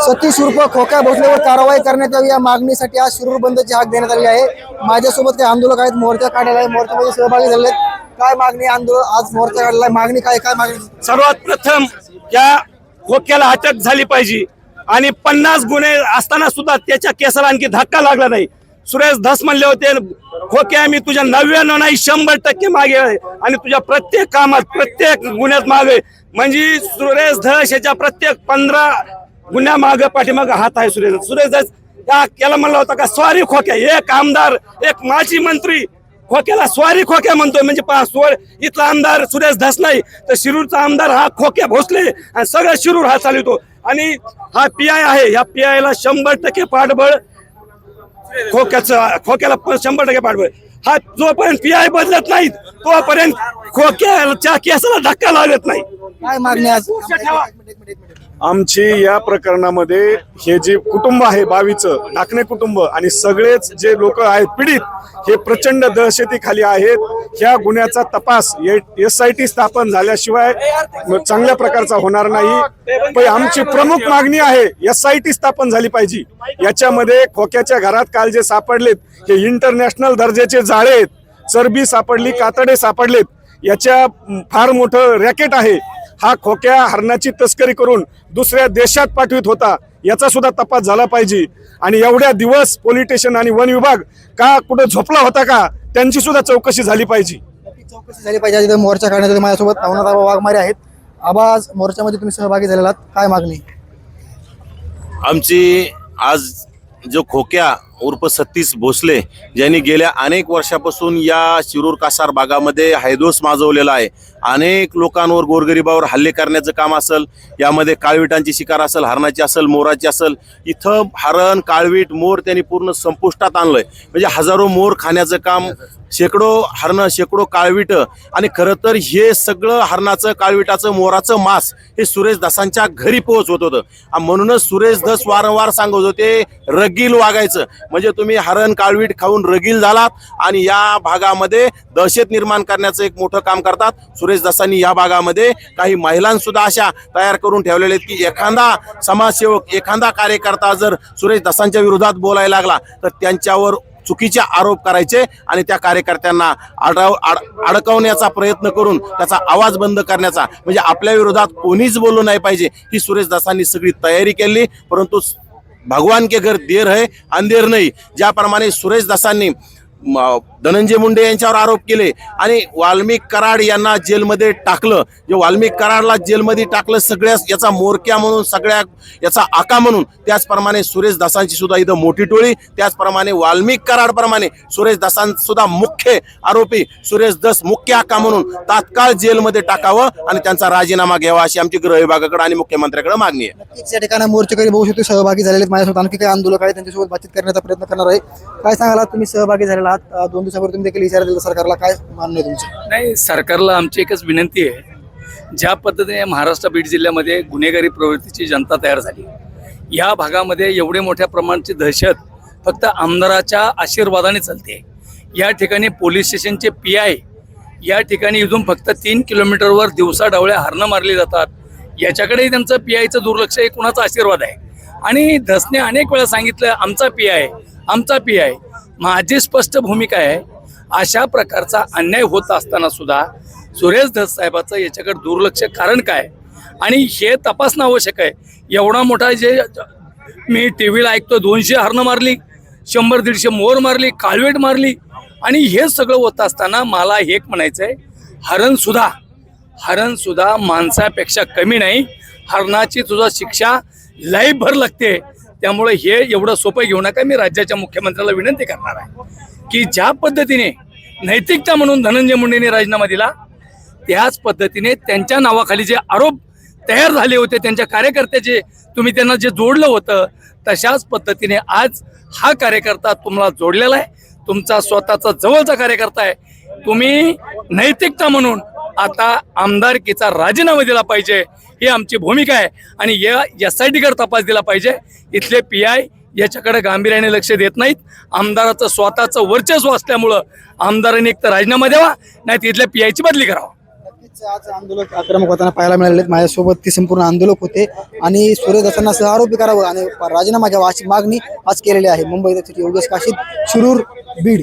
सतीश उर्फ खोक्या भोसलेवर कारवाई करण्यात यावी या मागणीसाठी आज शिरूर बंदची हाक देण्यात आली आहे. माझ्यासोबत काही आंदोलक आहेत मोर्चा काढलेला आहे मोर्चामध्ये सहभागी झाले काय मागणी आंदोलन आज मोर्चा काढला मागणी काय काय मागणी? सर्वात प्रथम या खोक्याला अटक झाली पाहिजे. आणि पन्नास गुन्हे असताना सुद्धा त्याच्या केसाला आणखी धक्का लागला नाही. सुरेश धस म्हणले होते खोक्या मी तुझ्या नव्याण्णव नाही शंभर टक्के मागे आणि तुझ्या प्रत्येक कामात प्रत्येक गुन्ह्यात मागे म्हणजे सुरेश धस याच्या प्रत्येक पंधरा गुन्ह्या मागे पाठीमागे हात आहे सुरेश. सुरेश धस या याला म्हणला होता का स्वारी खोक्या. एक आमदार एक माजी मंत्री खोक्याला स्वारी खोक्या म्हणतोय म्हणजे पहा इथला आमदार सुरेश धस नाही तर शिरूरचा आमदार हा खोक्या भोसले आणि सगळं शिरूर हा चालवतो. आणि हा पी आय आहे. या पी आय ला शंभर टक्के पाठबळ खोक्याचं खोक्याला शंभर टक्के पाठबळ. हा जोपर्यंत पी आय बदलत नाहीत तोपर्यंत खोक्याच्या केसाला धक्का लागत नाही. काय मागणी आज? आमची या प्रकरणामध्ये हे जे कुटुंब आहे बावीचं नाकणे कुटुंब आणि सगळेच जे लोक आहेत पीडित हे प्रचंड दहशतीखाली आहेत. ह्या गुन्ह्याचा तपास एस आय टी स्थापन झाल्याशिवाय चांगल्या प्रकारचा होणार नाही. पण आमची प्रमुख मागणी आहे एस आय टी स्थापन झाली पाहिजे. याच्यामध्ये खोक्याच्या घरात काल जे सापडलेत हे इंटरनॅशनल दर्जाचे जाळे आहेत. चरबी सापडली कातडे सापडलेत. याच्या फार मोठं रॅकेट आहे. हा खोक्या हरणाची तस्करी करून दुसऱ्या देशात पाठवित होता याचा सुद्धा तपास झाला पाहिजे. आणि एवढ्या दिवस पोलीस स्टेशन आणि वन विभाग का कुठं झोपला होता का त्यांची सुद्धा चौकशी झाली पाहिजे. चौकशी झाली पाहिजे. आज मोर्चा काढण्यात. माझ्यासोबत नवनाथ वाघमारे आहेत. आबा आज मोर्चामध्ये तुम्ही सहभागी झालेला काय मागणी? आमची आज जो खोक्या उर्फ सतीश भोसले ज्यांनी गेल्या अनेक वर्षापासून या शिरूर कासार भागामध्ये हैदोस माजवलेला आहे. अनेक लोकांवर गोरगरिबावर हल्ले करण्याचं काम असेल यामध्ये काळविटांची शिकार असेल हरणाची असेल मोराची असेल इथं हरण काळवीट मोर त्यांनी पूर्ण संपुष्टात आणलंय. म्हणजे हजारो मोर खाण्याचं काम शेकडो हरणं शेकडो काळवीट आणि खरं तर हे सगळं हरणाचं काळविटाचं मोराचं मांस हे सुरेश दासांच्या घरी होत. होतं म्हणूनच सुरेश दस वारंवार सांगत होते रगील वागायचं. म्हणजे तुम्ही हरण काळवीट खाऊन रगील झालात आणि या भागामध्ये दहशत निर्माण करण्याचं एक मोठं काम करतात. सुरेश दासांनी या भागामध्ये काही महिलांसुद्धा अशा तयार करून ठेवलेल्या आहेत की एखादा समाजसेवक एखादा कार्यकर्ता जर सुरेश दासांच्या विरोधात बोलायला लागला तर त्यांच्यावर चुकीचे आरोप करायचे आणि त्या कार्यकर्त्यांना अडव अड अडकवण्याचा प्रयत्न करून त्याचा आवाज बंद करण्याचा. म्हणजे आपल्या विरोधात कोणीच बोलू नाही पाहिजे ही सुरेश दासांनी सगळी तयारी केली. परंतु भगवान के घर देर है अंधेर नाही। ज्याप्रमाणे सुरेश दासांनी म, धनंजय मुंडे यांच्यावर आरोप केले आणि वाल्मिक कराड यांना जेलमध्ये टाकलं. जे वाल्मिक कराडला जेलमध्ये टाकलं सगळ्या याचा मोरक्या म्हणून सगळ्या याचा आका म्हणून त्याचप्रमाणे सुरेश दासांची सुद्धा इथं मोठी टोळी त्याचप्रमाणे वाल्मिक कराड प्रमाणे सुरेश दासांसुद्धा मुख्य आरोपी सुरेश दस मुख्य आका म्हणून तात्काळ जेलमध्ये टाकावं आणि त्यांचा राजीनामा घ्यावा अशी आमची गृह विभागाकडे आणि मुख्यमंत्र्याकडे मागणी आहे. या ठिकाणी मोर्चेकरी बहु शकतो सहभागी झालेले आहेत. माझ्यासोबत आणखी काही आंदोलक आहे त्यांच्यासोबत बातचीत करण्याचा प्रयत्न करणार आहे. काय सांगाल तुम्ही? सहभागी झालेला आहात. दोन दिवसापूर्वी तुम्ही देखील इशारा दिला सरकारला काय मान्य आहे तुमचं? नाही सरकारला आमची एकच विनंती आहे ज्या पद्धतीने महाराष्ट्र बीड जिल्ह्यामध्ये गुन्हेगारी प्रवृत्तीची जनता तयार झाली या भागामध्ये एवढे मोठ्या प्रमाणाची दहशत फक्त आमदाराच्या आशीर्वादाने चालते. या ठिकाणी पोलीस स्टेशनचे पी आय या ठिकाणी इथून फक्त तीन किलोमीटरवर दिवसा डावळ्या हरणं मारली जातात याच्याकडेही त्यांचं पी आयचं दुर्लक्ष आहे कुणाचा आशीर्वाद आहे? आणि धसने अनेक वेळा सांगितलं आमचा पी आय आमचा पी आय. माझी स्पष्ट भूमिका आहे अशा प्रकारचा अन्याय होत असताना सुद्धा सुरेश धस साहेबाचं याच्याकडे दुर्लक्ष कारण काय? आणि हे तपासणं आवश्यक आहे. एवढा मोठा जे मी टी व्हीला ऐकतो दोनशे हरणं मारली शंभर दीडशे मोर मारली काळवेट मारली आणि हे सगळं होत असताना मला हे एक म्हणायचं आहे हरणसुद्धा हरणसुद्धा माणसापेक्षा कमी नाही हरणाची तुझा शिक्षा लयभर लागते. त्यामुळे हे एवढं सोपं घेऊ नका. मी राज्याच्या मुख्यमंत्र्याला विनंती करणार आहे की ज्या पद्धतीने नैतिकता म्हणून धनंजय मुंडेंनी राजीनामा दिला त्याच पद्धतीने त्यांच्या नावाखाली जे आरोप तयार झाले होते त्यांच्या कार्यकर्त्याचे तुम्ही त्यांना जे जोडलं होतं तशाच पद्धतीने आज हा कार्यकर्ता तुम्हाला जोडलेला आहे. तुमचा स्वतःचा जवळचा कार्यकर्ता आहे. तुम्ही नैतिकता म्हणून आता आमदारकीचा राजीनामा दिला पाहिजे ही आमची भूमिका आहे. आणि या एस आय टीकडे तपास दिला पाहिजे. इथले पी आय याच्याकडे गांभीर्याने लक्ष देत नाहीत. आमदाराचं स्वतःचं वर्चस्व असल्यामुळं आमदारांनी एक तर राजीनामा द्यावा नाही तिथल्या पी आयची बदली करावा. आज आंदोलक आक्रमक होताना पाहायला मिळाले माझ्यासोबत ते संपूर्ण आंदोलक होते. आणि सूर्यदासांना दत्तांना सह आरोपी करावं आणि राजीनामा घ्यावा अशी मागणी आज केलेली आहे. मुंबई योगेश काशीद शिरूर बीड.